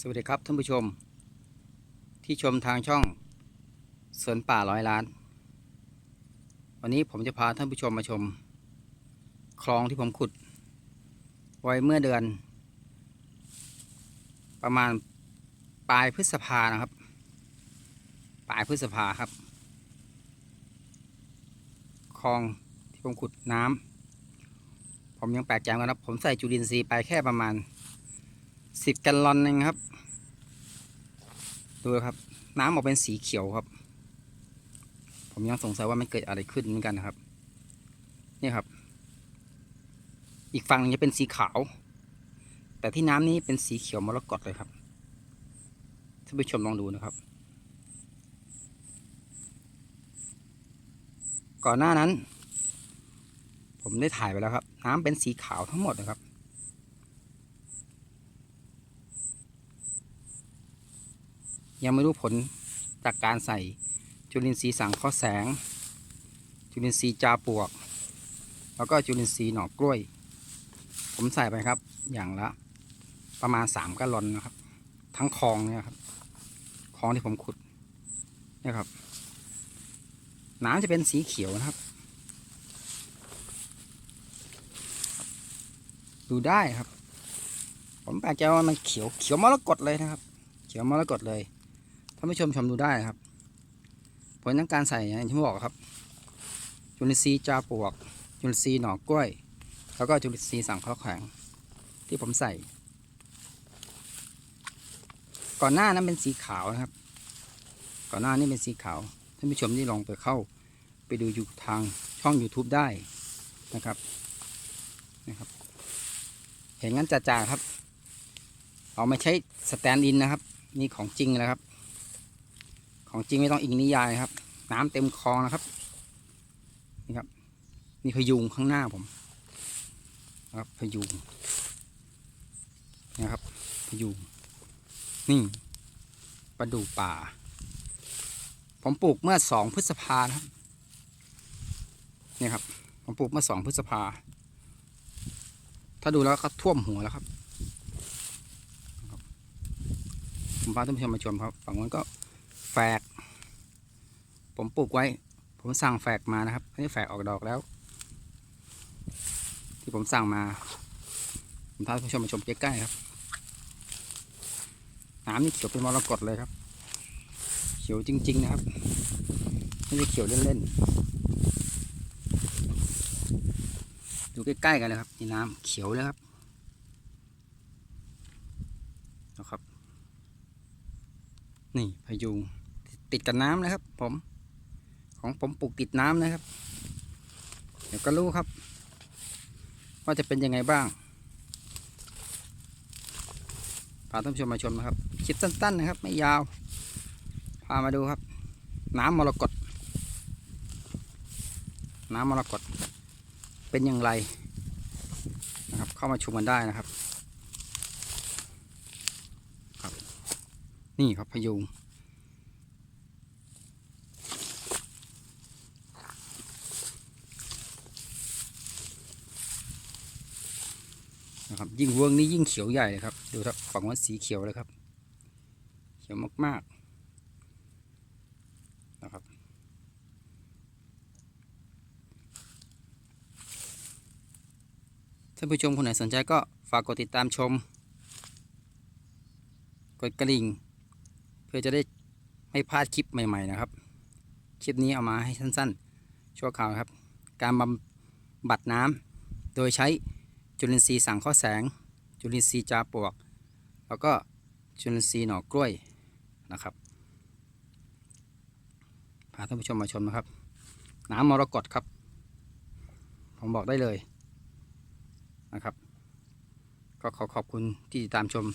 สวัสดีครับท่านผู้ชม ที่ชมทางช่องสวนป่าร้อยล้าน วันนี้ผมจะพาท่านผู้ชมมาชม คลองที่ผมขุด ไว้เมื่อเดือน ประมาณปลายพฤษภานะครับ ปลายพฤษภาครับ คลองที่ผมขุดน้ำผมยังแปลกใจกันนะผมใส่จุลินทรีย์ไปแค่ประมาณ สิบแกลลอนเองครับ ดูครับ น้ำออกเป็นสีเขียวครับ ผมยังสงสัยว่ามันเกิดอะไรขึ้นเหมือนกันนะครับ นี่ครับ อีกฝั่งหนึงจะเป็นสีขาว แต่ที่น้ำนี้เป็นสีเขียวมรกตเลยครับท่านผู้ชมลองดูนะครับ ก่อนหน้านั้น ผมได้ถ่ายไปแล้วครับ น้ำเป็นสีขาวทั้งหมดนะครับ ยังไม่รู้ผลจากการใส่จุลินทรีย์สังเคราะห์แสง จุลินทรีย์จาปวก แล้วก็จุลินทรีย์หน่อกล้วย ผมใส่ไปครับ อย่างละประมาณสามกะลอนนะครับ ทั้งคลองเนี่ยครับคลองที่ผมขุดเนี่ยครับน้ำจะเป็นสีเขียวนะครับ ดูได้ครับ ผมแปลกใจว่ามันเขียวเขียวมรกตเลยนะครับ เขียวมรกตเลย ท่านผู้ชมชมดูได้ครับ ผลของการใส่อย่างที่ผมบอกครับ จุลินทรีย์จาปวก จุลินทรีย์หน่อกล้วย แล้วก็จุลินทรีย์สังเคราะห์แข็งที่ผมใส่ ก่อนหน้านั้นเป็นสีขาวนะครับ ก่อนหน้านี้เป็นสีขาวท่านผู้ชมที่ลองไปเข้าไปดูอยู่ทางช่อง YouTube ได้นะครับนะครับ เห็นงั้นจ่าๆครับ เอาไม่ใช้สแตนด์อินนะครับ นี่ของจริงแล้วครับ ของจริงไม่ต้องอิงนิยายครับ น้ำเต็มคลองนะครับ นี่ครับ นี่พยุงข้างหน้าผมนะครับพยุงนะครับพยุงนี่ประดูป่า ผมปลูกเมื่อสองพฤษภาครับนี่ครับ ผมปลูกเมื่อสองพฤษภา ถ้าดูแล้วก็ท่วมหัวแล้วครับผมพาท่านผู้ชมมาชมครับ ฝั่งนู้นก็แฝก ผมปลูกไว้ ผมสั่งแฝกมานะครับ อันนี้แฝกออกดอกแล้ว ที่ผมสั่งมา ผมพาท่านผู้ชมมาชมใกล้ๆครับน้ำนี่เขียวเป็นมรกตเลยครับ เขียวจริง ๆ นะครับ ไม่ใช่เขียวเล่นๆ ดูใกล้ๆกันเลยครับนี่น้ำเขียวเลยครับนะครับ นี่พยุงติดกับน้ำนะครับผม ของผมปลูกติดน้ำนะครับ เดี๋ยวก็รู้ครับ ว่าจะเป็นยังไงบ้างพาท่านผู้ชมมาชมนะครับคลิปสั้นๆนะครับ ไม่ยาว พามาดูครับ น้ำมรกตน้ำมรกตเป็นอย่างไรนะครับ เข้ามาชมกันได้นะครับนี่ครับพยุง นะครับ ยิ่งเวิร์งนี้ยิ่งเขียวใหญ่เลยครับ ดูครับฝั่งว่าสีเขียวเลยครับ เขียวมากๆนะครับ ท่านผู้ชมคนไหนสนใจก็ฝากกดติดตามชม กดกระดิ่ง เพื่อจะได้ไม่พลาดคลิปใหม่ ๆ นะครับ คลิปนี้เอามาให้สั้นๆ ชั่วคราวครับ การบำบัดน้ำโดยใช้ จุลินทรีย์สังเคราะห์แสง จุลินทรีย์จาปลวก แล้วก็จุลินทรีย์หน่อกล้วยนะครับพาท่านผู้ชมมาชมนะครับ น้ำมรกตครับ ผมบอกได้เลยนะครับ ก็ขอขอบคุณที่ติดตามชม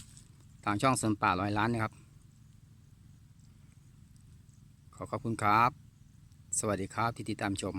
ทางช่องสวนป่าร้อยล้านนะครับ ขอขอบคุณครับ สวัสดีครับที่ติดตามชม